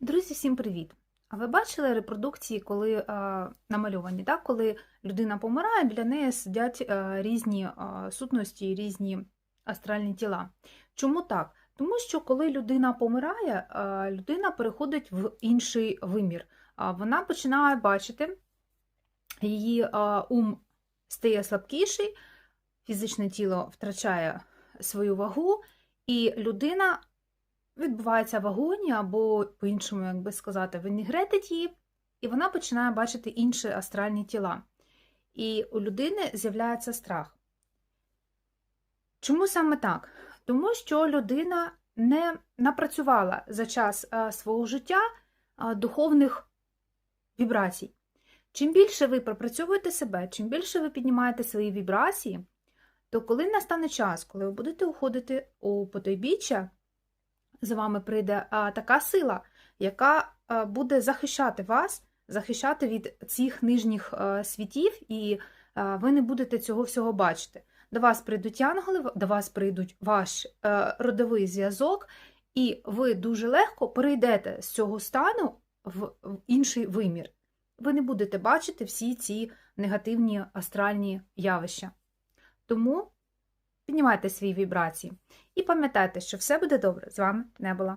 Друзі, всім привіт! А ви бачили репродукції, коли е, намальовані, так? коли людина помирає, біля неї сидять е, різні е, сутності, різні астральні тіла. Чому так? Тому що коли людина помирає, е, людина переходить в інший вимір. А Вона починає бачити, її е, ум стає слабкіший, фізичне тіло втрачає свою вагу, і людина відбувається в агонії, або, по-іншому, як би сказати, винігретить її, і вона починає бачити інші астральні тіла. І у людини з'являється страх. Чому саме так? Тому що людина не напрацювала за час е, свого життя е, духовних вібрацій. Чим більше ви пропрацьовуєте себе, чим більше ви піднімаєте свої вібрації, то коли настане час, коли ви будете уходити у потойбіччя, за вами прийде така сила, яка буде захищати вас, захищати від цих нижніх світів, і ви не будете цього всього бачити. До вас прийдуть янголи, до вас прийдуть ваш е, родовий зв'язок, і ви дуже легко перейдете з цього стану в інший вимір. Ви не будете бачити всі ці негативні астральні явища. Тому піднімайте свої вібрації. І пам'ятайте, що все буде добре. З вами не була.